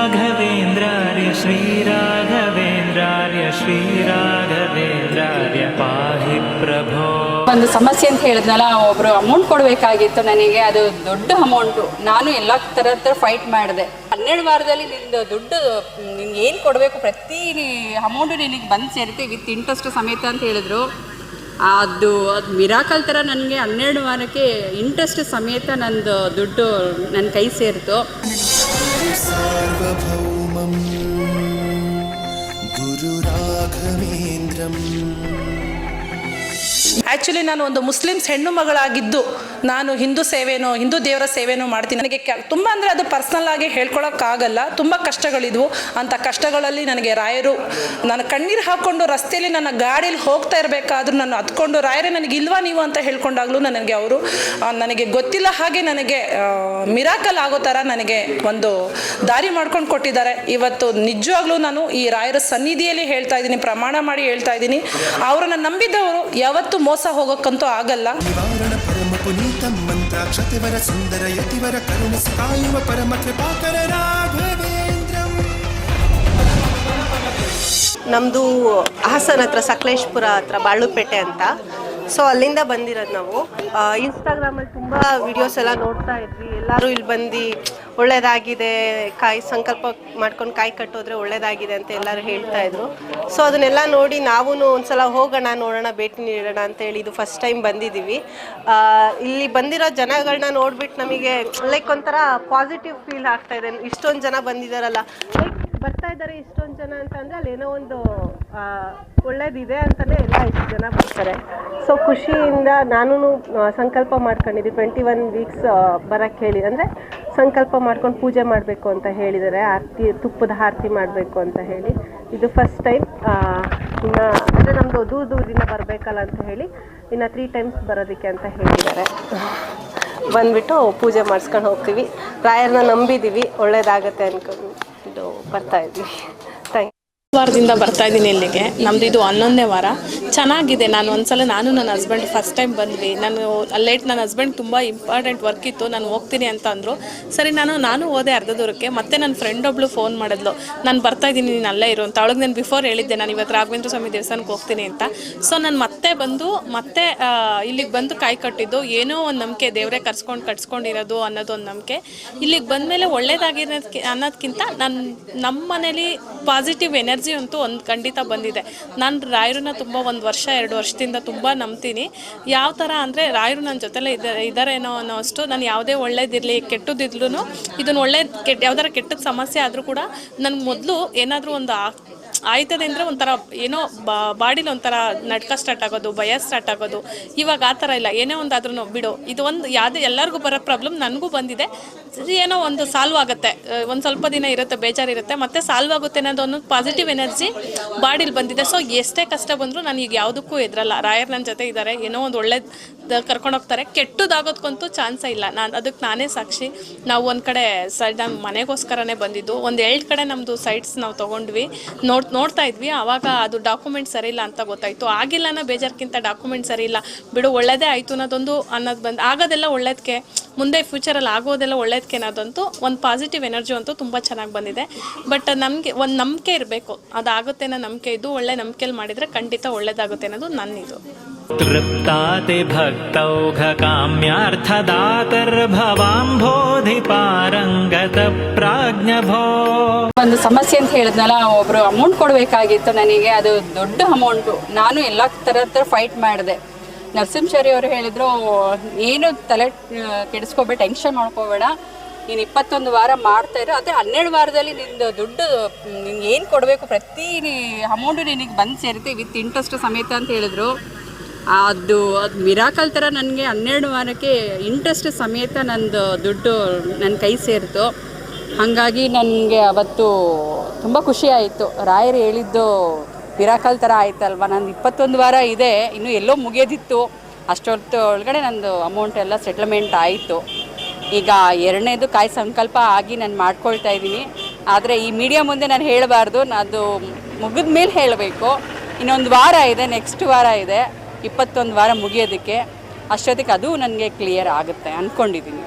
श्रीराघवेन्द्रार्य श्रीराघवेन्द्रार्य श्रीराघवेन्द्रार्य पाहि प्रभो ಒಂದು ಸಮಸ್ಯೆ ಅಂತ ಹೇಳಿದ್ನಲ್ಲ ಒಬ್ರು ಅಮೌಂಟ್ ಕೊಡಬೇಕಾಗಿತ್ತು ನನಗೆ ಅದು ದೊಡ್ಡ ಅಮೌಂಟು ನಾನು ಎಲ್ಲ ಥರ ಹತ್ರ ಫೈಟ್ ಮಾಡಿದೆ ಹನ್ನೆರಡು ವಾರದಲ್ಲಿ ನಿಂದು ದುಡ್ಡು ನಿನ್ಗೆ ಏನು ಕೊಡಬೇಕು ಪ್ರತಿ ಅಮೌಂಟು ನಿನಗೆ ಬಂದು ಸೇರುತ್ತೆ ವಿತ್ ಇಂಟ್ರೆಸ್ಟ್ ಸಮೇತ ಅಂತ ಹೇಳಿದ್ರು ಅದು ಅದು ಮಿರಾಕಲ್ ಥರ ನನಗೆ ಹನ್ನೆರಡು ವಾರಕ್ಕೆ ಇಂಟ್ರೆಸ್ಟ್ ಸಮೇತ ನಂದು ದುಡ್ಡು ನನ್ನ ಕೈ ಸೇರಿತು सार्वभौमम् गुरुराघवेन्द्रम् ಆ್ಯಕ್ಚುಲಿ ನಾನು ಒಂದು ಮುಸ್ಲಿಮ್ಸ್ ಹೆಣ್ಣು ಮಗಳಾಗಿದ್ದು, ನಾನು ಹಿಂದೂ ಸೇವೆನೋ, ಹಿಂದೂ ದೇವರ ಸೇವೆನೋ ಮಾಡ್ತೀನಿ. ನನಗೆ ತುಂಬ ಅಂದರೆ ಅದು ಪರ್ಸ್ನಲ್ ಆಗಿ ಹೇಳ್ಕೊಳಕ್ಕಾಗಲ್ಲ. ತುಂಬ ಕಷ್ಟಗಳಿದ್ವು. ಅಂಥ ಕಷ್ಟಗಳಲ್ಲಿ ನನಗೆ ರಾಯರು, ನಾನು ಕಣ್ಣೀರು ಹಾಕ್ಕೊಂಡು ರಸ್ತೆಯಲ್ಲಿ ನನ್ನ ಗಾಡೀಲಿ ಹೋಗ್ತಾ ಇರಬೇಕಾದ್ರೂ ನಾನು ಹತ್ಕೊಂಡು ರಾಯರೇ, ನನಗೆ ಇಲ್ವಾ ನೀವು? ಅಂತ ಹೇಳ್ಕೊಂಡಾಗಲೂ ನನಗೆ ಅವರು ನನಗೆ ಗೊತ್ತಿಲ್ಲ ಹಾಗೆ ನನಗೆ ಮಿರಾಕಲ್ ಆಗೋ ಥರ ನನಗೆ ಒಂದು ದಾರಿ ಮಾಡ್ಕೊಂಡು ಕೊಟ್ಟಿದ್ದಾರೆ. ಇವತ್ತು ನಿಜವಾಗ್ಲೂ ನಾನು ಈ ರಾಯರ ಸನ್ನಿಧಿಯಲ್ಲಿ ಹೇಳ್ತಾ ಇದ್ದೀನಿ, ಪ್ರಮಾಣ ಮಾಡಿ ಹೇಳ್ತಾ ಇದ್ದೀನಿ. ಅವರನ್ನು ನಂಬಿದ್ದವರು ಯಾವತ್ತೂ ಮೋಸ ಹೋಗೋಕ್ಕಂತೂ ಆಗಲ್ಲ. ನಮ್ದು ಪರಮ ಸುಂದರ ಹಾಸನ ಹತ್ರ ಸಕಲೇಶ್ಪುರ ಹತ್ರ ಬಾಳುಪೇಟೆ ಅಂತ. ಸೊ ಅಲ್ಲಿಂದ ಬಂದಿರೋದು ನಾವು. ಇನ್ಸ್ಟಾಗ್ರಾಮಲ್ಲಿ ತುಂಬ ವಿಡಿಯೋಸ್ ಎಲ್ಲ ನೋಡ್ತಾ ಇದ್ವಿ. ಎಲ್ಲರೂ ಇಲ್ಲಿ ಬಂದು, ಒಳ್ಳೇದಾಗಿದೆ, ಕಾಯಿ, ಸಂಕಲ್ಪ ಮಾಡ್ಕೊಂಡು ಕಾಯಿ ಕಟ್ಟೋದ್ರೆ ಒಳ್ಳೇದಾಗಿದೆ ಅಂತ ಎಲ್ಲರೂ ಹೇಳ್ತಾ ಇದ್ರು. ಸೊ ಅದನ್ನೆಲ್ಲ ನೋಡಿ ನಾವು ಒಂದ್ಸಲ ಹೋಗೋಣ, ನೋಡೋಣ, ಭೇಟಿ ನೀಡೋಣ ಅಂತೇಳಿ ಇದು ಫಸ್ಟ್ ಟೈಮ್ ಬಂದಿದ್ದೀವಿ. ಇಲ್ಲಿ ಬಂದಿರೋ ಜನಗಳನ್ನ ನೋಡ್ಬಿಟ್ಟು ನಮಗೆ ಲೈಕ್ ಒಂಥರ ಪಾಸಿಟಿವ್ ಫೀಲ್ ಆಗ್ತಾ ಇದೆ. ಇಷ್ಟೊಂದು ಜನ ಬಂದಿದ್ದಾರಲ್ಲ ಬರ್ತಾ ಇದ್ದಾರೆ ಇಷ್ಟೊಂದು ಜನ ಅಂತ ಅಲ್ಲಿ ಏನೋ ಒಂದು ಒಳ್ಳೇದಿದೆ ಅಂತಾನೆ ಎಲ್ಲ ಇಷ್ಟು ಜನ ಬರ್ತಾರೆ. ಸೊ ಖುಷಿಯಿಂದ ನಾನು ಸಂಕಲ್ಪ ಮಾಡ್ಕೊಂಡಿದ್ದೆ. ಟ್ವೆಂಟಿ ಒನ್ ವೀಕ್ಸ್ ಬರಕ್ಕೆ ಹೇಳಿ, ಅಂದರೆ ಸಂಕಲ್ಪ ಮಾಡ್ಕೊಂಡು ಪೂಜೆ ಮಾಡಬೇಕು ಅಂತ ಹೇಳಿದ್ದಾರೆ. ಆರತಿ, ತುಪ್ಪದ ಆರತಿ ಮಾಡಬೇಕು ಅಂತ ಹೇಳಿ. ಇದು ಫಸ್ಟ್ ಟೈಮ್ ಇನ್ನು, ಅಂದರೆ ನಮ್ಮದು ದೂರ ದೂರದಿಂದ ಬರಬೇಕಲ್ಲ ಅಂತ ಹೇಳಿ, ಇನ್ನು ತ್ರೀ ಟೈಮ್ಸ್ ಬರೋದಕ್ಕೆ ಅಂತ ಹೇಳಿದ್ದಾರೆ. ಬಂದ್ಬಿಟ್ಟು ಪೂಜೆ ಮಾಡಿಸ್ಕೊಂಡು ಹೋಗ್ತೀವಿ. ರಾಯರನ್ನ ನಂಬಿದ್ದೀವಿ ಒಳ್ಳೇದಾಗತ್ತೆ ಅನ್ಕೊಂಡು. ಬರ್ತಾ ಇದ್ವಿ. ವಾರದಿಂದ ಬರ್ತಾ ಇದ್ದೀನಿ ಇಲ್ಲಿಗೆ. ನಮ್ದು ಇದು ಹನ್ನೊಂದನೇ ವಾರ. ಚೆನ್ನಾಗಿದೆ. ನಾನು ಒಂದ್ಸಲ ನಾನು ನನ್ನ ಹಸ್ಬೆಂಡ್ ಫಸ್ಟ್ ಟೈಮ್ ಬಂದ್ವಿ. ನಾನು ಲೇಟ್ ನನ್ನ ಹಸ್ಬೆಂಡ್ ತುಂಬ ಇಂಪಾರ್ಟೆಂಟ್ ವರ್ಕ್ ಇತ್ತು. ನಾನು ಹೋಗ್ತೀನಿ ಅಂತ ಅಂದರು. ಸರಿ, ನಾನು ನಾನು ಹೋದೆ ಅರ್ಧ ದೂರಕ್ಕೆ. ಮತ್ತೆ ನನ್ನ ಫ್ರೆಂಡ್ ಒಬ್ಳು ಫೋನ್ ಮಾಡಿದ್ಲು. ನಾನು ಬರ್ತಾ ಇದ್ದೀನಿ, ನೀನು ಅಲ್ಲೇ ಇರು ಅಂತ. ಅವಳಿಗೆ ನಾನು ಬಿಫೋರ್ ಹೇಳಿದ್ದೆ. ನಾನು ಇವತ್ತು ರಾಘವೇಂದ್ರ ಸ್ವಾಮಿ ದೇವಸ್ಥಾನಕ್ಕೆ ಹೋಗ್ತೀನಿ ಅಂತ. ಸೊ ನಾನು ಮತ್ತೆ ಬಂದು, ಮತ್ತೆ ಇಲ್ಲಿಗೆ ಬಂದು ಕಾಯಿ ಕಟ್ಟಿದ್ದು. ಏನೋ ಒಂದು ನಂಬಿಕೆ. ದೇವರೇ ಕರ್ಸ್ಕೊಂಡು ಕಟ್ಸ್ಕೊಂಡಿರೋದು ಅನ್ನೋದು ಒಂದು ನಂಬಿಕೆ. ಇಲ್ಲಿಗೆ ಬಂದಮೇಲೆ ಒಳ್ಳೇದಾಗಿರೋದಕ್ಕೆ ಅನ್ನೋದಕ್ಕಿಂತ ನಾನು ನಮ್ಮ ಮನೇಲಿ ಪಾಸಿಟಿವ್ ಎನರ್ಜಿ ಅಂತೂ ಒಂದು ಖಂಡಿತ ಬಂದಿದೆ. ನಾನು ರಾಯರನ್ನ ತುಂಬ ಒಂದು ವರ್ಷ, ಎರಡು ವರ್ಷದಿಂದ ತುಂಬ ನಂಬ್ತೀನಿ. ಯಾವ ಥರ ಅಂದರೆ ರಾಯರು ನನ್ನ ಜೊತೆಲೇ ಇದ್ದಾರೆ ಇದ್ದಾರೇನೋ ಅನ್ನೋ ಅಷ್ಟು ನಾನು ಯಾವುದೇ ಒಳ್ಳೇದಿರಲಿ ಕೆಟ್ಟದಿದ್ಲೂ ಇದನ್ನು ಒಳ್ಳೆ ಕೆಟ್ಟ ಯಾವ್ದಾರ ಕೆಟ್ಟದ ಸಮಸ್ಯೆ ಆದರೂ ಕೂಡ ನನಗೆ ಮೊದಲು ಏನಾದರೂ ಒಂದು ಆ- ಆಯ್ತದೆ ಅಂದರೆ ಒಂಥರ ಏನೋ ಬಾಡಿಲಿ ಒಂಥರ ನಡ್ಕ ಸ್ಟಾರ್ಟ್ ಆಗೋದು, ಭಯ ಸ್ಟಾರ್ಟ್ ಆಗೋದು. ಇವಾಗ ಆ ಥರ ಇಲ್ಲ. ಏನೇ ಒಂದಾದ್ರೂ ಬಿಡು. ಇದು ಒಂದು ಯಾವುದೇ ಎಲ್ಲರಿಗೂ ಬರೋ ಪ್ರಾಬ್ಲಮ್ ನನಗೂ ಬಂದಿದೆ. ಏನೋ ಒಂದು ಸಾಲ್ವ್ ಆಗುತ್ತೆ. ಒಂದು ಸ್ವಲ್ಪ ದಿನ ಇರುತ್ತೆ, ಬೇಜಾರಿರುತ್ತೆ, ಮತ್ತೆ ಸಾಲ್ವ್ ಆಗುತ್ತೆ ಅನ್ನೋದು ಒಂದು ಪಾಸಿಟಿವ್ ಎನರ್ಜಿ ಬಾಡಿಲಿ ಬಂದಿದೆ. ಸೊ ಎಷ್ಟೇ ಕಷ್ಟ ಬಂದರೂ ನಾನು ಈಗ ಯಾವುದಕ್ಕೂ ಎದುರಲ್ಲ ರಾಯರ್ ನನ್ನ ಜೊತೆ ಇದ್ದಾರೆ ಏನೋ ಒಂದು ಒಳ್ಳೇದು ಕರ್ಕೊಂಡು ಹೋಗ್ತಾರೆ. ಕೆಟ್ಟದಾಗೋದಕ್ಕಂತೂ ಚಾನ್ಸೇ ಇಲ್ಲ. ನಾನು ಅದಕ್ಕೆ ನಾನೇ ಸಾಕ್ಷಿ. ನಾವು ಒಂದು ಕಡೆ ಸೈಡ್ ನಮ್ಮ ಮನೆಗೋಸ್ಕರನೇ ಬಂದಿದ್ದು. ಒಂದು ಎರಡು ಕಡೆ ನಮ್ಮದು ಸೈಟ್ಸ್ ನಾವು ತೊಗೊಂಡ್ವಿ. ನೋಡ್ ನೋಡ್ತಾ ಇದ್ವಿ ಅವಾಗ ಅದು ಡಾಕ್ಯುಮೆಂಟ್ ಸರಿ ಇಲ್ಲ ಅಂತ ಗೊತ್ತಾಯಿತು. ಅನ್ನೋ ಬೇಜಾರ್ಕಿಂತ ಡಾಕ್ಯುಮೆಂಟ್ ಸರಿ ಇಲ್ಲ. ಬಿಡು, ಒಳ್ಳೇದೇ ಆಯ್ತು ಅನ್ನೋದೊಂದು ಅನ್ನೋದು ಬಂದು, ಆಗೋದೆಲ್ಲ ಒಳ್ಳೇದಕ್ಕೆ ಮುಂದೆ ಫ್ಯೂಚರಲ್ಲಿ ಆಗೋದೆಲ್ಲ ಒಳ್ಳೇದಕ್ಕೆ ಅನ್ನೋದಂತೂ ಒಂದು ಪಾಸಿಟಿವ್ ಎನರ್ಜಿ ಅಂತೂ ತುಂಬ ಚೆನ್ನಾಗಿ ಬಂದಿದೆ. ಬಟ್ ನಮಗೆ, ಒಂದು ನಂಬಿಕೆ ಇರಬೇಕು. ಅದಾಗುತ್ತೆ ಅನ್ನೋ ನಂಬಿಕೆ ಇದ್ದು ಒಳ್ಳೆ ನಂಬಿಕೆಯಲ್ಲಿ ಮಾಡಿದರೆ ಖಂಡಿತ ಒಳ್ಳೇದಾಗುತ್ತೆ ಅನ್ನೋದು ನನ್ನಿದು. ತೃಪ್ತಾತಿ ಭಕ್ತೌಘ ಕಾಮ್ಯಾರ್ಥದಾತರ್ಭವಾಂಬೋಧಿ ಪಾರಂಗತ ಪ್ರಾಜ್ಞಭೋ ಒಂದು ಸಮಸ್ಯೆ ಅಂತ ಹೇಳಿದ್ನಲ್ಲ, ಒಬ್ರು ಅಮೌಂಟ್ ಕೊಡಬೇಕಾಗಿತ್ತು ನನಗೆ, ಅದು ದೊಡ್ಡ ಅಮೌಂಟು ನಾನು ಎಲ್ಲ ಥರ ಫೈಟ್ ಮಾಡಿದೆ. ನರಸಿಂಹಚಾರಿ ಅವರು ಹೇಳಿದರು, ಏನು ತಲೆ ಕೆಡಿಸ್ಕೊಬೇ ಕೆಡಿಸ್ಕೋಬೇಡ ಟೆನ್ಷನ್ ಮಾಡ್ಕೋಬೇಡ. ನೀನು ಇಪ್ಪತ್ತೊಂದು ವಾರ ಮಾಡ್ತಾ ಇರೋ ಅದೇ ಹನ್ನೆರಡು ವಾರದಲ್ಲಿ ನಿಂದು ದುಡ್ಡು ನಿನ್ಗೆ ಏನು ಕೊಡಬೇಕು, ಪ್ರತಿ ಅಮೌಂಟು ನಿನಗೆ ಬಂದು ಸೇರುತ್ತೆ, ವಿತ್ ಇಂಟ್ರೆಸ್ಟ್ ಸಮೇತ ಅಂತ ಹೇಳಿದ್ರು. ಅದು ಅದು ಮಿರಾಕಲ್ ಥರ ನನಗೆ ಹನ್ನೆರಡು ವಾರಕ್ಕೆ ಇಂಟ್ರೆಸ್ಟ್ ಸಮೇತ ನಂದು ದುಡ್ಡು ನನ್ನ ಕೈ ಸೇರಿತು. ಹಾಗಾಗಿ ನನಗೆ ಅವತ್ತು ತುಂಬ ಆಯಿತು. ರಾಯರು ಹೇಳಿದ್ದು ಮಿರಾಕಲ್ ಥರ ಆಯ್ತಲ್ವ? ನಂದು ಇಪ್ಪತ್ತೊಂದು ವಾರ ಇದೆ. ಇನ್ನೂ ಎಲ್ಲೋ ಮುಗಿಯೋದಿತ್ತು. ಅಷ್ಟೊತ್ತು ಒಳಗಡೆ ನಂದು ಅಮೌಂಟ್ ಎಲ್ಲ ಸೆಟ್ಲ್ಮೆಂಟ್ ಆಯಿತು. ಈಗ ಎರಡನೇದು ಕಾಯಿ ಸಂಕಲ್ಪ ಆಗಿ ನಾನು ಮಾಡ್ಕೊಳ್ತಾ ಇದ್ದೀನಿ. ಆದರೆ ಈ ಮೀಡಿಯಾ ಮುಂದೆ ನಾನು ಹೇಳಬಾರ್ದು. ಅದು ಮುಗಿದ ಮೇಲೆ ಹೇಳಬೇಕು. ಇನ್ನೊಂದು ವಾರ ಇದೆ ನೆಕ್ಸ್ಟ್ ವಾರ ಇದೆ. ಇಪ್ಪತ್ತೊಂದು ವಾರ ಮುಗಿಯೋದಕ್ಕೆ. ಅಷ್ಟೊತ್ತಿಗೆ ಅದು ನನಗೆ ಕ್ಲಿಯರ್ ಆಗುತ್ತೆ ಅಂದ್ಕೊಂಡಿದ್ದೀನಿ